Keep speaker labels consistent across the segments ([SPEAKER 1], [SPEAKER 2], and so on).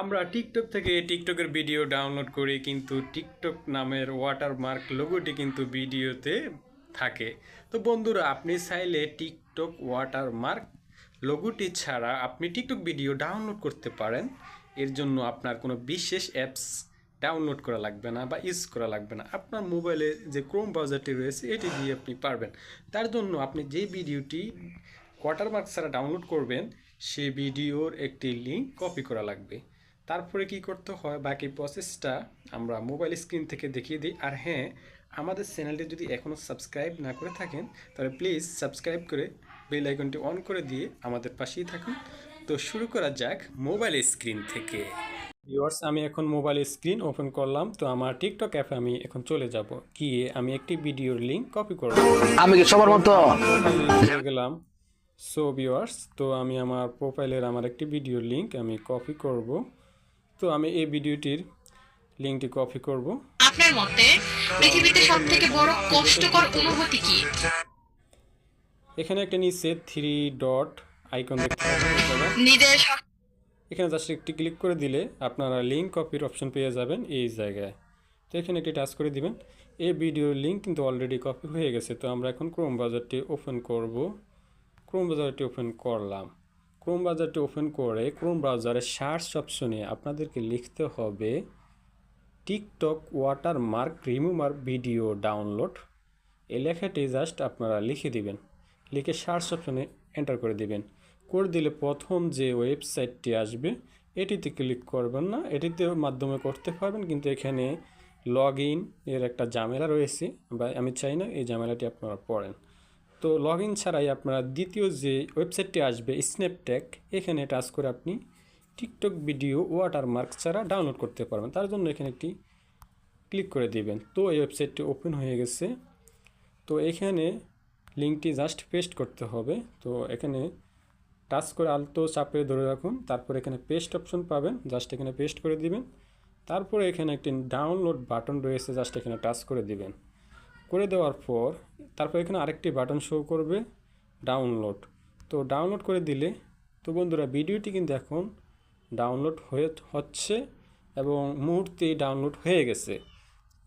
[SPEAKER 1] আমরা টিকটক থেকে টিকটকের ভিডিও ডাউনলোড করি, কিন্তু টিকটক নামের ওয়াটারমার্ক লোগোটি কিন্তু ভিডিওতে থাকে। তো বন্ধুরা, আপনি চাইলে টিকটক ওয়াটারমার্ক লোগোটি ছাড়া আপনি টিকটক ভিডিও ডাউনলোড করতে পারেন। এর জন্য আপনার কোনো বিশেষ অ্যাপস ডাউনলোড করা লাগবে না বা ইউজ করা লাগবে না। আপনার মোবাইলে যে ক্রোম ব্রাউজারটি রয়েছে, এটি দিয়ে আপনি পারবেন। তার জন্য আপনি যে ভিডিওটি ওয়াটারমার্ক ছাড়া ডাউনলোড করবেন, সে ভিডিওর একটি লিঙ্ক কপি করা লাগবে। তারপরে কি করতে হয়? বাকি প্রসেসটা আমরা মোবাইল স্ক্রিন থেকে দেখিয়ে দিই। আর হ্যাঁ আমাদের চ্যানেলটি যদি এখনও সাবস্ক্রাইব না করে থাকেন তাহলে প্লিজ সাবস্ক্রাইব করে বেল আইকনটি অন করে দিয়ে আমাদের পাশেই থাকুন। তো শুরু করা যাক মোবাইল স্ক্রিন থেকে। ভিউয়ার্স আমি এখন মোবাইল স্ক্রিন ওপেন করলাম। তো আমার টিকটক অ্যাপে আমি এখন চলে যাব। গিয়ে আমি একটি ভিডিওর লিঙ্ক কপি করব।
[SPEAKER 2] আমি কি সবার মতো?
[SPEAKER 1] চলে গেলাম। সো ভিউয়ার্স তো আমি আমার প্রোফাইলের আমার একটি ভিডিও লিঙ্ক আমি কপি করব। তো আমি এই ভিডিওটির লিঙ্কটি কপি করব।
[SPEAKER 3] আপনার মতে পৃথিবীতে সব থেকে বড় কষ্টকর অনুভূতি কি?
[SPEAKER 1] এখানে একটা নিচে থ্রি ডট আইকন দেখতে পাবেন।
[SPEAKER 3] নিজের
[SPEAKER 1] এখানে জাস্ট একটি ক্লিক করে দিলে আপনারা লিঙ্ক কপির অপশন পেয়ে যাবেন এই জায়গায়। তো এখানে একটি টাচ করে দিবেন। এই ভিডিওর লিঙ্ক কিন্তু অলরেডি কপি হয়ে গেছে তো আমরা এখন ক্রোম বাজারটি ওপেন করব। ক্রোম বাজারটি ওপেন করলাম। ক্রোম বাজারটি ওপেন করে ক্রোম ব্রাউজারে সার্চ অপশনে আপনাদেরকে লিখতে হবে TikTok water mark remover video download এই লেখাটি জাস্ট আপনারা লিখে দিবেন। লিখে সার্চ অপশনে এন্টার করে দিবেন। করে দিলে প্রথম যে ওয়েবসাইটটি আসবে, এটিতে ক্লিক করবেন না। এটিতে মাধ্যমে করতে পারবেন, কিন্তু এখানে লগ এর একটা ঝামেলা রয়েছে বা আমি চাই না এই ঝামেলাটি আপনারা পড়েন। তো লগ ইন ছাড়াই আপনারা দ্বিতীয় যে ওয়েবসাইটটি আসবে স্ন্যাপট্যাক এখানে টাচ করে আপনি টিকটক ভিডিও ওয়াটারমার্ক ছাড়া ডাউনলোড করতে পারবেন। তার জন্য এখানে একটি ক্লিক করে দিবেন। তো এই ওয়েবসাইটটি ওপেন হয়ে গেছে। তো এখানে লিঙ্কটি জাস্ট পেস্ট করতে হবে। তো এখানে টাচ করে আলতো চাপে ধরে রাখুন। তারপর এখানে পেস্ট অপশন পাবেন। জাস্ট এখানে পেস্ট করে দিবেন। তারপরে এখানে একটি ডাউনলোড বাটন রয়েছে। জাস্ট এখানে টাচ করে দিবেন। করে দেওয়ার পর তারপর এখানে আরেকটি বাটন শো করবে ডাউনলোড তো ডাউনলোড করে দিলে তো বন্ধুরা ভিডিওটি কিন্তু এখন ডাউনলোড হয়ে হচ্ছে এবং মুহূর্তে ডাউনলোড হয়ে গেছে।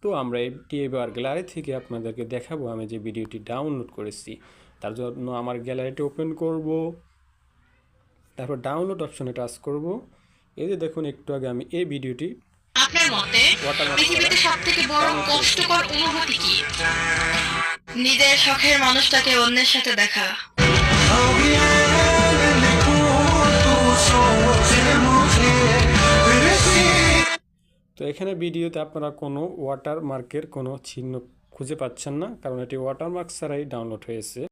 [SPEAKER 1] তো আমরা এটি এবার গ্যালারি থেকে আপনাদেরকে দেখাবো আমি যে ভিডিওটি ডাউনলোড করেছি। তার জন্য আমার গ্যালারিটি ওপেন করব। তারপর ডাউনলোড অপশনে টাচ করব। এই যে দেখুন একটু আগে আমি এই ভিডিওটি
[SPEAKER 3] আপনার মতে পৃথিবীতে সব থেকে বড় কষ্টকর অনুভূতি কি? নিজের শখের মানুষটাকে অন্যের সাথে দেখা।
[SPEAKER 1] তো এখানে ভিডিওতে আপনারা কোনো ওয়াটার মার্কের কোনো চিহ্ন খুঁজে পাচ্ছেন না, কারণ এটি ওয়াটারমার্ক ছাড়াই ডাউনলোড হয়েছে।